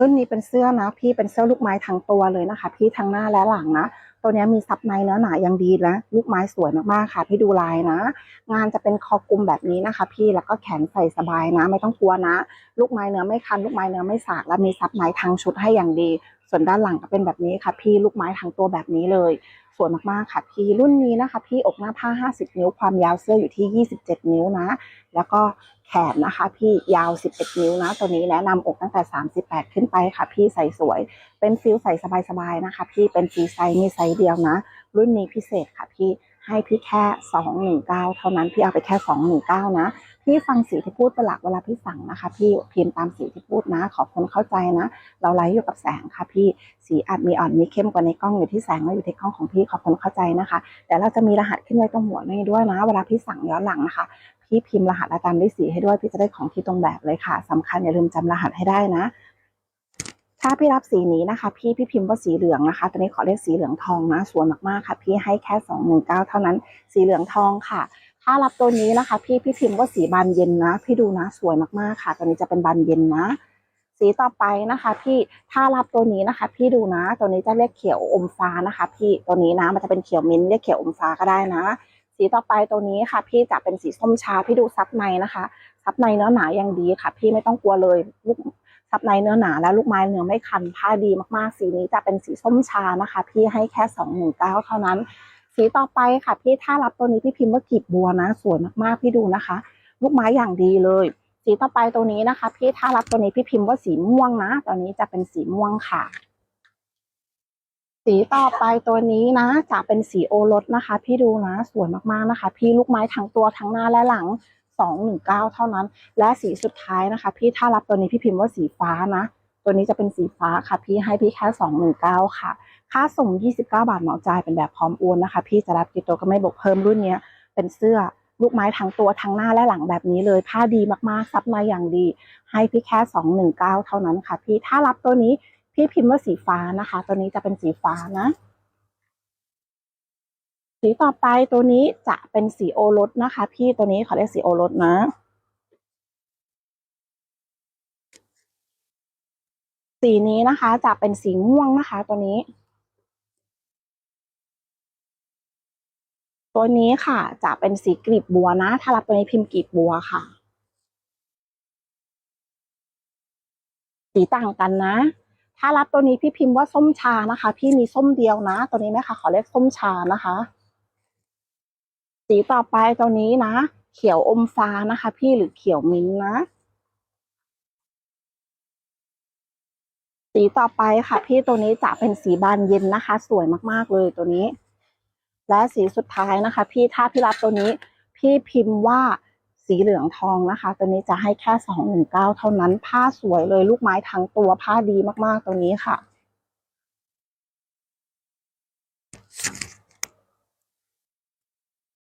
รุ่นนี้เป็นเสื้อนะพี่เป็นเสื้อลูกไม้ทั้งตัวเลยนะคะ พี่ทั้งหน้าและหลังนะตัวนี้มีซับในเนื้อหนาอย่างดีนะลูกไม้สวยมากๆค่ะ พี่ดูลายนะ งานจะเป็นคอกลุมแบบนี้นะคะ พี่แล้วก็แขนใส่สบายนะ ไม่ต้องกลัวนะ ลูกไม้เนื้อไม่คัน ลูกไม้เนื้อไม่สากและมีซับในทั้งชุดให้อย่างดี ส่วนด้านหลังก็เป็นแบบนี้ค่ะ พี่ลูกไม้ทั้งตัวแบบนี้เลยสวยมากๆค่ะพี่รุ่นนี้นะคะ พี่อกหน้าผ้า 50 นิ้ว ความยาวเสื้ออยู่ที่ 27 นิ้วนะ แล้วก็แขนนะคะ พี่ยาว 11 นิ้วนะ ตัวนี้แนะนำอกตั้งแต่ 38 ขึ้นไปค่ะ พี่ใส่สวย เป็นฟิลใส่สบายๆนะคะ พี่เป็นฟรีไซส์มีไซส์เดียวนะ รุ่นนี้พิเศษค่ะพี่ ให้พี่แค่219เท่านั้นพี่เอาไปแค่219นะพี่ฟังสีที่พูดเป็นหลักเวลาพี่สั่งนะคะ พี่พิมพ์ตามสีที่พูดนะ ขอคนเข้าใจนะ เราไลฟ์อยู่กับแสงค่ะ พี่สีอาจมีอ่อนมีเข้มกว่าในกล้องอยู่ที่แสงและอยู่ที่กล้องของพี่ขอคนเข้าใจนะคะเดี๋ยวเราจะมีรหัสขึ้นไว้ตรงหัวนี้ด้วยนะ เวลาพี่สั่งย้อนหลังนะคะพี่พิมพ์รหัสและตามด้วยสีให้ด้วยพี่จะได้ของที่ตรงแบบเลยค่ะสำคัญอย่าลืมจำรหัสให้ได้นะ ถ้าพี่รับสีนี้นะคะ พี่พี่พิมพ์ว่าสีเหลืองนะคะตอนนี้ขอเรียกสีเหลืองทองนะสวยมากๆค่ะ พี่ให้แค่สองหนึ่งเก้าเท่านั้น สีเหลืองทองค่ะ ถ้ารับตัวนี้นะคะ พี่พี่พิมพ์ว่าสีบานเย็นนะ พี่ดูนะสวยมากๆค่ะ ตัวนี้จะเป็นบานเย็นนะ สีต่อไปนะคะ พี่ถ้ารับตัวนี้นะคะ พี่ดูนะ ตัวนี้จะเรียกเขียวอมฟ้านะคะ พี่ตัวนี้นะมันจะเป็นเขียวมิ้นท์เรียกเขียวอมฟ้าก็ได้นะ สีต่อไปตัวนี้ค่ะ พี่จะเป็นสีส้มชาพี่ดูซับในนะคะซับในเนื้อหนาอย่างดีค่ะ พี่ไม่ต้องกลัวเลยลูก ซับในเนื้อหนาและลูกไม้เนื้อไม่คันผ้าดีมากๆ สีนี้จะเป็นสีส้มชานะคะ พี่ให้แค่สองหนึ่งเก้าเท่านั้น สีต่อไปค่ะพี่ถ้ารับตัวนี้พี่พิมพ์ว่ากีบบัวนะสวยมากๆพี่ดูนะคะ ลูกไม้อย่างดีเลย สีต่อไปตัวนี้นะคะ พี่ถ้ารับตัวนี้พี่พิมพ์ว่าสีม่วงนะตัวนี้จะเป็นสีม่วงค่ะสีต่อไปตัวนี้นะจะเป็นสีโอรสนะคะ พี่ดูนะสวยมากๆนะคะ พี่ลูกไม้ทั้งตัวทั้งหน้าและหลัง สองหนึ่งเก้าเท่านั้น และสีสุดท้ายนะคะ พี่ถ้ารับตัวนี้พี่พิมพ์ว่าสีฟ้านะ ตัวนี้จะเป็นสีฟ้าค่ะ พี่ให้พี่แค่สองหนึ่งเก้าค่ะ ค่าส่ง 29 บาทเหมาจ่ายเป็นแบบพร้อมโอนนะคะ พี่จะรับกี่ตัวก็ไม่บวกเพิ่มรุ่นนี้เป็นเสื้อลูกไม้ทั้งตัวทั้งหน้าและหลังแบบนี้เลยผ้าดีมากๆซับมาอย่างดี ให้พี่แค่ 219 เท่านั้นค่ะ พี่ถ้ารับตัวนี้พี่พิมพ์ว่าสีฟ้านะคะ ตัวนี้จะเป็นสีฟ้านะ สีต่อไปตัวนี้จะเป็นสีโอรสนะคะ พี่ตัวนี้ขอเรียกสีโอรสนะสีนี้นะคะจะเป็นสีม่วงนะคะ ตัวนี้ ตัวนี้ค่ะ จะเป็นสีกลีบบัวนะ ถ้ารับตัวนี้พิมพ์กลีบบัวค่ะ สีต่างกันนะ ถ้ารับตัวนี้พี่พิมพ์ว่าส้มชานะคะ พี่มีส้มเดียวนะ ตัวนี้แม่คะขอเรียกส้มชานะคะ สีต่อไปตัวนี้นะ เขียวอมฟ้านะคะ พี่หรือเขียวมิ้นนะ สีต่อไปค่ะ พี่ตัวนี้จะเป็นสีบานเย็นนะคะ สวยมากๆเลยตัวนี้ และสีสุดท้ายนะคะ พี่ถ้าพี่รับตัวนี้ พี่พิมพ์ว่าสีเหลืองทองนะคะ ตัวนี้จะให้แค่สองหนึ่งเก้าเท่านั้น ผ้าสวยเลยลูกไม้ทั้งตัวผ้าดีมากๆตัวนี้ค่ะ